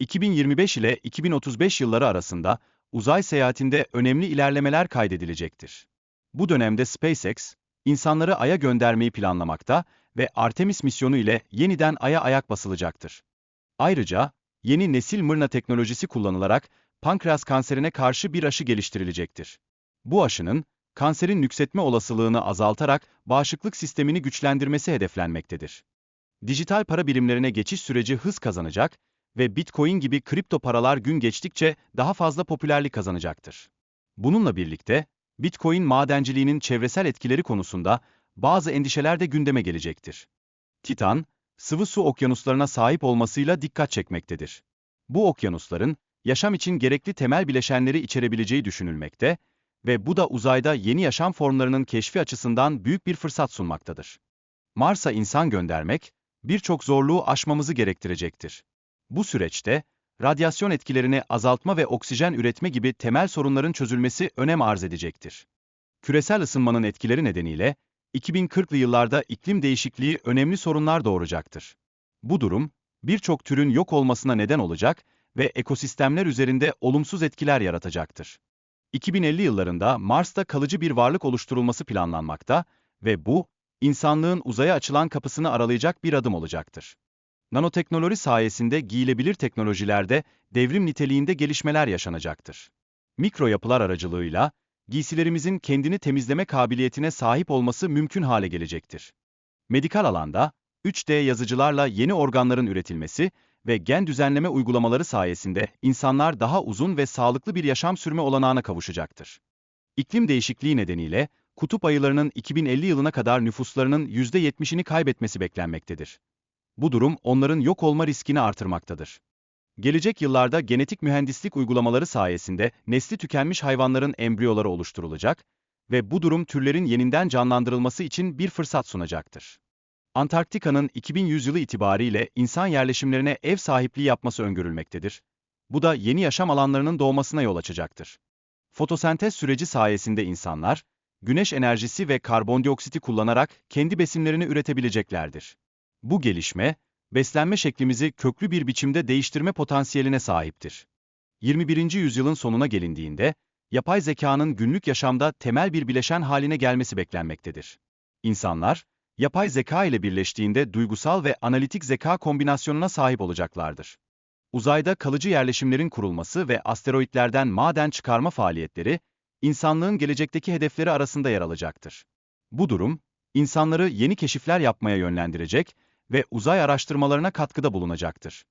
2025 ile 2035 yılları arasında uzay seyahatinde önemli ilerlemeler kaydedilecektir. Bu dönemde SpaceX, insanları Ay'a göndermeyi planlamakta ve Artemis misyonu ile yeniden Ay'a ayak basılacaktır. Ayrıca, yeni nesil mRNA teknolojisi kullanılarak pankreas kanserine karşı bir aşı geliştirilecektir. Bu aşının, kanserin nüksetme olasılığını azaltarak bağışıklık sistemini güçlendirmesi hedeflenmektedir. Dijital para birimlerine geçiş süreci hız kazanacak ve Bitcoin gibi kripto paralar gün geçtikçe daha fazla popülerlik kazanacaktır. Bununla birlikte, Bitcoin madenciliğinin çevresel etkileri konusunda bazı endişeler de gündeme gelecektir. Titan, sıvı su okyanuslarına sahip olmasıyla dikkat çekmektedir. Bu okyanusların, yaşam için gerekli temel bileşenleri içerebileceği düşünülmekte ve bu da uzayda yeni yaşam formlarının keşfi açısından büyük bir fırsat sunmaktadır. Mars'a insan göndermek, birçok zorluğu aşmamızı gerektirecektir. Bu süreçte, radyasyon etkilerini azaltma ve oksijen üretme gibi temel sorunların çözülmesi önem arz edecektir. Küresel ısınmanın etkileri nedeniyle, 2040'lı yıllarda iklim değişikliği önemli sorunlar doğuracaktır. Bu durum, birçok türün yok olmasına neden olacak ve ekosistemler üzerinde olumsuz etkiler yaratacaktır. 2050 yıllarında Mars'ta kalıcı bir varlık oluşturulması planlanmakta ve bu, insanlığın uzaya açılan kapısını aralayacak bir adım olacaktır. Nanoteknoloji sayesinde giyilebilir teknolojilerde devrim niteliğinde gelişmeler yaşanacaktır. Mikro yapılar aracılığıyla, giysilerimizin kendini temizleme kabiliyetine sahip olması mümkün hale gelecektir. Medikal alanda, 3D yazıcılarla yeni organların üretilmesi ve gen düzenleme uygulamaları sayesinde insanlar daha uzun ve sağlıklı bir yaşam sürme olanağına kavuşacaktır. İklim değişikliği nedeniyle, kutup ayılarının 2050 yılına kadar nüfuslarının %70'ini kaybetmesi beklenmektedir. Bu durum onların yok olma riskini artırmaktadır. Gelecek yıllarda genetik mühendislik uygulamaları sayesinde nesli tükenmiş hayvanların embriyoları oluşturulacak ve bu durum türlerin yeniden canlandırılması için bir fırsat sunacaktır. Antarktika'nın 2100 yılı itibariyle insan yerleşimlerine ev sahipliği yapması öngörülmektedir. Bu da yeni yaşam alanlarının doğmasına yol açacaktır. Fotosentez süreci sayesinde insanlar, güneş enerjisi ve karbondioksiti kullanarak kendi besinlerini üretebileceklerdir. Bu gelişme, beslenme şeklimizi köklü bir biçimde değiştirme potansiyeline sahiptir. 21. yüzyılın sonuna gelindiğinde, yapay zekanın günlük yaşamda temel bir bileşen haline gelmesi beklenmektedir. İnsanlar, yapay zeka ile birleştiğinde duygusal ve analitik zeka kombinasyonuna sahip olacaklardır. Uzayda kalıcı yerleşimlerin kurulması ve asteroitlerden maden çıkarma faaliyetleri, insanlığın gelecekteki hedefleri arasında yer alacaktır. Bu durum, insanları yeni keşifler yapmaya yönlendirecek ve uzay araştırmalarına katkıda bulunacaktır.